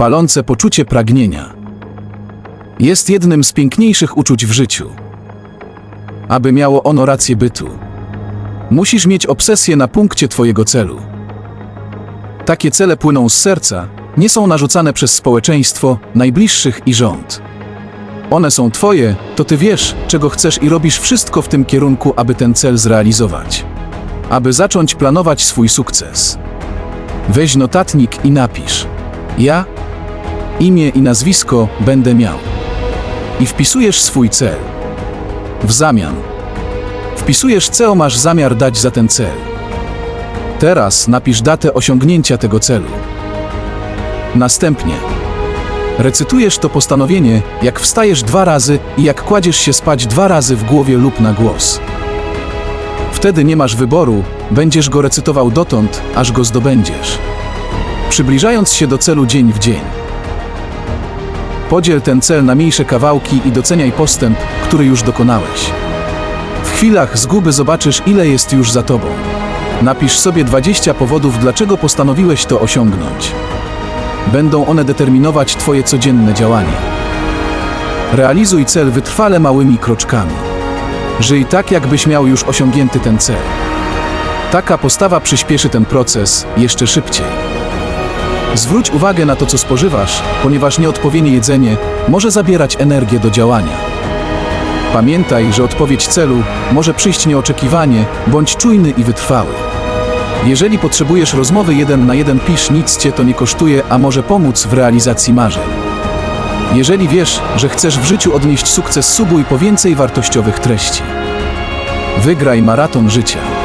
palące poczucie pragnienia. Jest jednym z piękniejszych uczuć w życiu. Aby miało ono rację bytu, musisz mieć obsesję na punkcie Twojego celu. Takie cele płyną z serca, nie są narzucane przez społeczeństwo, najbliższych i rząd. One są Twoje, to Ty wiesz, czego chcesz i robisz wszystko w tym kierunku, aby ten cel zrealizować. Aby zacząć planować swój sukces. Weź notatnik i napisz: Ja, imię i nazwisko będę miał. I wpisujesz swój cel. W zamian wpisujesz, co masz zamiar dać za ten cel. Teraz napisz datę osiągnięcia tego celu. Następnie recytujesz to postanowienie, jak wstajesz dwa razy i jak kładziesz się spać dwa razy w głowie lub na głos. Wtedy nie masz wyboru, będziesz go recytował dotąd, aż go zdobędziesz. Przybliżając się do celu dzień w dzień. Podziel ten cel na mniejsze kawałki i doceniaj postęp, który już dokonałeś. W chwilach zguby zobaczysz, ile jest już za tobą. Napisz sobie 20 powodów, dlaczego postanowiłeś to osiągnąć. Będą one determinować Twoje codzienne działanie. Realizuj cel wytrwale małymi kroczkami. Żyj tak, jakbyś miał już osiągnięty ten cel. Taka postawa przyspieszy ten proces jeszcze szybciej. Zwróć uwagę na to, co spożywasz, ponieważ nieodpowiednie jedzenie może zabierać energię do działania. Pamiętaj, że odpowiedź celu może przyjść nieoczekiwanie, bądź czujny i wytrwały. Jeżeli potrzebujesz rozmowy jeden na jeden, pisz, nic cię to nie kosztuje, a może pomóc w realizacji marzeń. Jeżeli wiesz, że chcesz w życiu odnieść sukces, subuj po więcej wartościowych treści. Wygraj maraton życia.